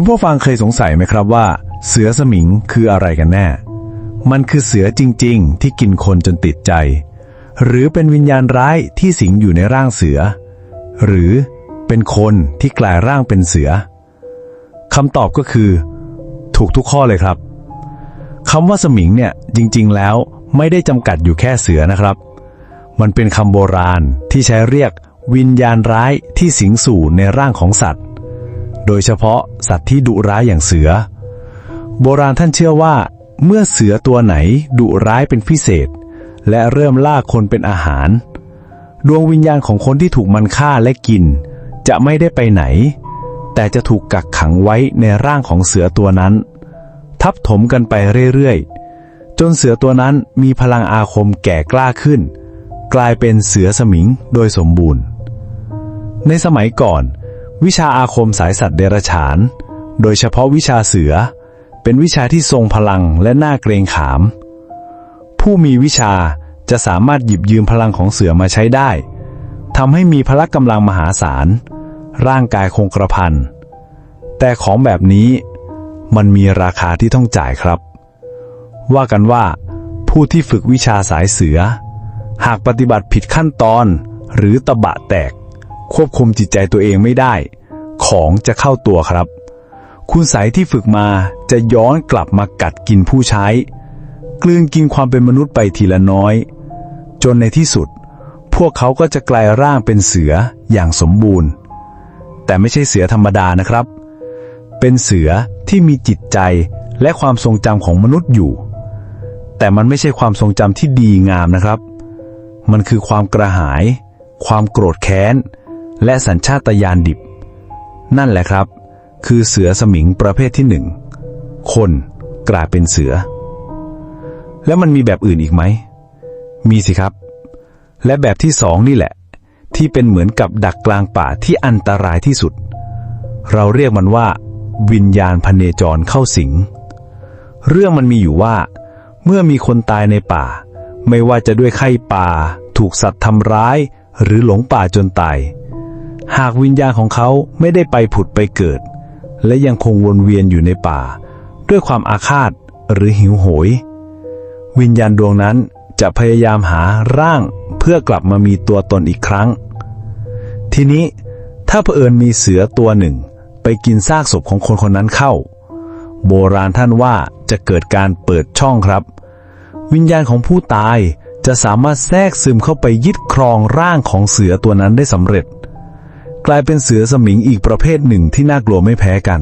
คุณผู้ฟังเคยสงสัยไหมครับว่า เสือสมิงคืออะไรกันแน่ มันคือเสือจริง ๆ ที่กินคนจนติดใจ หรือเป็นวิญญาณร้ายที่สิงอยู่ในร่างเสือ หรือเป็นคนที่กลายร่างเป็นเสือคำตอบก็คือ ถูกทุกข้อเลยครับคำว่าสมิงเนี่ยจริง ๆ แล้วไม่ได้จำกัดอยู่แค่เสือนะครับ มันเป็นคำโบราณที่ใช้เรียกวิญญาณร้ายที่สิงสู่ในร่างของสัตว์ โดยเฉพาะสัตว์ที่ดุร้ายอย่างเสือ โบราณท่านเชื่อว่า เมื่อเสือตัวไหนดุร้ายเป็นพิเศษ และเริ่มล่าคนเป็นอาหาร ดวงวิญญาณของคนที่ถูกมันฆ่าและกิน จะไม่ได้ไปไหน แต่จะถูกกักขังไว้ในร่างของเสือตัวนั้น ทับถมกันไปเรื่อยๆ จนเสือตัวนั้นมีพลังอาคมแก่กล้าขึ้น กลายเป็นเสือสมิงโดยสมบูรณ์ ในสมัยก่อน วิชาอาคมสายสัตว์เดรัจฉาน โดยเฉพาะวิชาเสือ เป็นวิชาที่ทรงพลังและน่าเกรงขาม ผู้มีวิชาจะสามารถหยิบยืมพลังของเสือมาใช้ได้ทำให้มีพละกำลังมหาศาล ร่างกายคงกระพัน แต่ของแบบนี้มันมีราคาที่ต้องจ่ายครับ ว่ากันว่า ผู้ที่ฝึกวิชาสายเสือ หากปฏิบัติผิดขั้นตอนหรือตะบะแตก ควบคุมจิตใจตัวเองไม่ได้ ของจะเข้าตัวครับ คุณใสยที่ฝึกมาจะย้อนกลับมากัดกินผู้ใช้ กลืนกินความเป็นมนุษย์ไปทีละน้อย จนในที่สุด พวกเขาก็จะกลายร่างเป็นเสืออย่างสมบูรณ์ แต่ไม่ใช่เสือธรรมดานะครับ เป็นเสือที่มีจิตใจและความทรงจำของมนุษย์อยู่ แต่มันไม่ใช่ความทรงจำที่ดีงามนะครับ มันคือความกระหาย ความโกรธแค้น และสัญชาตญาณดิบ นั่นแหละครับ คือเสือสมิงประเภทที่หนึ่งคนกลายเป็นเสือ แล้วมันมีแบบอื่นอีกไหม มีสิครับ และแบบที่สองนี่แหละ ที่เป็นเหมือนกับดักกลางป่าที่อันตรายที่สุด เราเรียกมันว่า วิญญาณพเนจรเข้าสิง เรื่องมันมีอยู่ว่า เมื่อมีคนตายในป่า ไม่ว่าจะด้วยไข้ป่า ถูกสัตว์ทำร้าย หรือหลงป่าจนตาย หากวิญญาณของเขาไม่ได้ไปผุดไปเกิด และยังคงวนเวียนอยู่ในป่า ด้วยความอาฆาตหรือหิวโหย วิญญาณดวงนั้นจะพยายามหาร่างเพื่อกลับมามีตัวตนอีกครั้ง ทีนี้ถ้าเผอิญมีเสือตัวหนึ่ง ไปกินซากศพของคนคนนั้นเข้า โบราณท่านว่าจะเกิดการเปิดช่องครับ วิญญาณของผู้ตายจะสามารถแทรกซึมเข้าไปยึดครองร่างของเสือตัวนั้นได้สำเร็จ กลายเป็นเสือสมิงอีกประเภทหนึ่งที่น่ากลัวไม่แพ้กัน